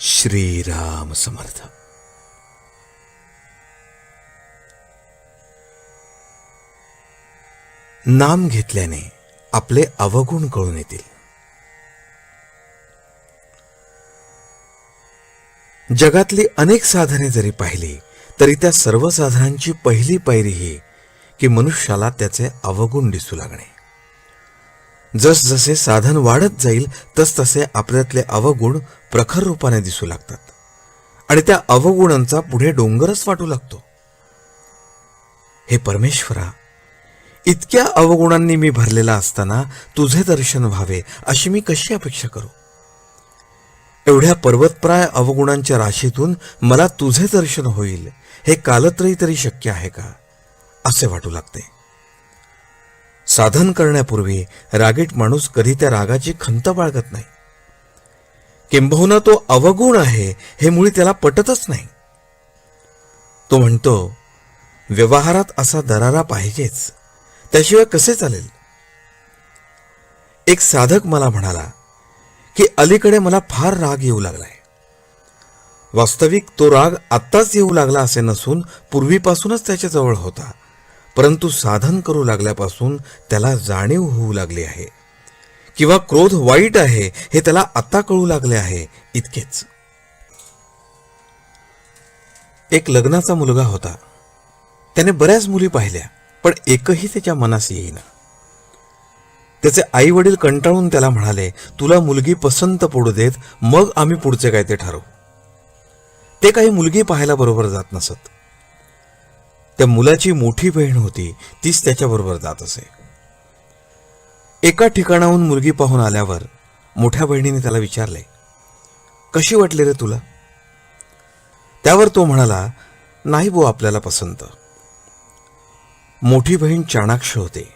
श्रीराम समर्थ. नाम घेतल्याने आपले अवगुण कळून येतील. जगातली अनेक साधने जरी पाहिली तरी त्या सर्व साधनांची पहिली पायरी ही की मनुष्याला त्याचे अवगुण दिसू लागणे. जसजसे साधन वाढत जाईल तसतसे आपल्यातले अवगुण प्रखर रूपाने दिसू लागतात. आणि त्या अवगुणांचा पुढे डोंगरच वाटू लागतो. हे परमेश्वरा इतक्या अवगुणांनी मी भरलेला असताना तुझे दर्शन व्हावे अशी मी कशी अपेक्षा करू? एवढ्या पर्वतप्राय अवगुणांच्या राशीतून मला तुझे दर्शन होईल हे कालत्रयी तरी शक्य आहे का? असे वाटू लागते. साधन करण्यापूर्वी रागीट माणूस कधी त्या रागाची खंत बाळगत नाही. किंबहुना तो अवगुण आहे हे मुळी त्याला पटतच नाही. तो म्हणतो व्यवहारात असा दरारा पाहिजेच त्याशिवाय कसे चालेल? एक साधक मला म्हणाला की अलीकडे मला फार राग येऊ लागलाय. वास्तविक तो राग आत्ताच येऊ लागला असे नसून पूर्वीपासूनच त्याच्याजवळ होता. परंतु साधन करू लागल्यापासून त्याला जाणीव होऊ लागली आहे. किंवा क्रोध वाईट आहे हे त्याला आता कळू लागले आहे इतकेच. एक लग्नाचा मुलगा होता. त्याने बऱ्याच मुली पाहिल्या पण एकही त्याच्या मनास येईना. त्याचे आई वडील कंटाळून त्याला म्हणाले तुला मुलगी पसंत पडू देत मग आम्ही पुढचे काय ते ठरवू. ते काही मुलगी पाहायला बरोबर जात नसत. त्या मुलाची मोठी बहीण होती तीच त्याच्याबरोबर जात असे. एका ठिकाणाहून मुलगी पाहून आल्यावर मोठ्या बहिणीने त्याला विचारले कशी वाटली रे तुला? त्यावर तो म्हणाला नाही बो आपल्याला पसंत. मोठी बहीण चाणाक्ष होते.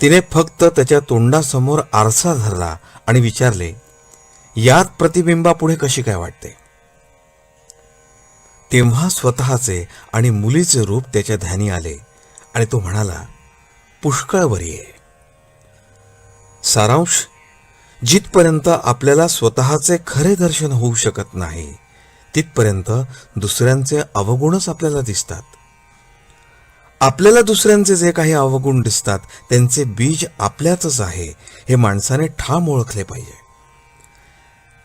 तिने फक्त त्याच्या तोंडासमोर आरसा धरला आणि विचारले यात प्रतिबिंबापुढे कशी काय वाटते? तेव्हा स्वतःचे आणि मुलीचे रूप त्याच्या ध्यानी आले. आणि तो म्हणाला पुष्कळ बरी आहे. सारांश जिथपर्यंत आपल्याला स्वतःचे खरे दर्शन होऊ शकत नाही तिथपर्यंत दुसऱ्यांचे अवगुणच आपल्याला दिसतात. आपल्याला दुसऱ्यांचे जे काही अवगुण दिसतात त्यांचे बीज आपल्यातच आहे हे माणसाने ठाम ओळखले पाहिजे.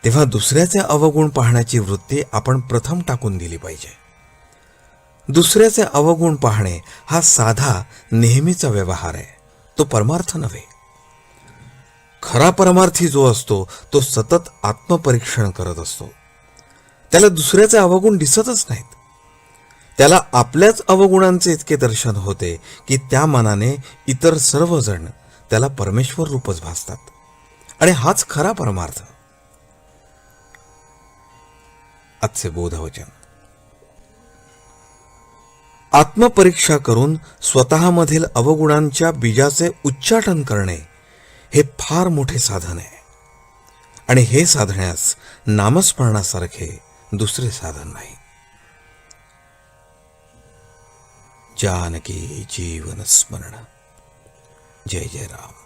तेव्हा दुसऱ्याचे अवगुण पाहण्याची वृत्ती आपण प्रथम टाकून दिली पाहिजे. दुसऱ्याचे अवगुण पाहणे हा साधा नेहमीचा व्यवहार आहे. तो परमार्थ नव्हे. खरा परमार्थी जो असतो तो सतत आत्मपरीक्षण करत असतो. त्याला दुसऱ्याचे अवगुण दिसतच नाहीत. त्याला आपल्याच अवगुणांचे इतके दर्शन होते की त्या मनाने इतर सर्वजण त्याला परमेश्वर रूपच भासतात. आणि हाच खरा परमार्थ. आजचे बोधवचन आत्मपरीक्षा करून स्वतःमधील अवगुणांच्या बीजाचे उच्चाटन करणे हे फार मोठे साधन आहे. आणि हे साधण्यास नामस्मरणासारखे दुसरे साधन नाही. जानकी जीवन स्मरण. जय जय राम.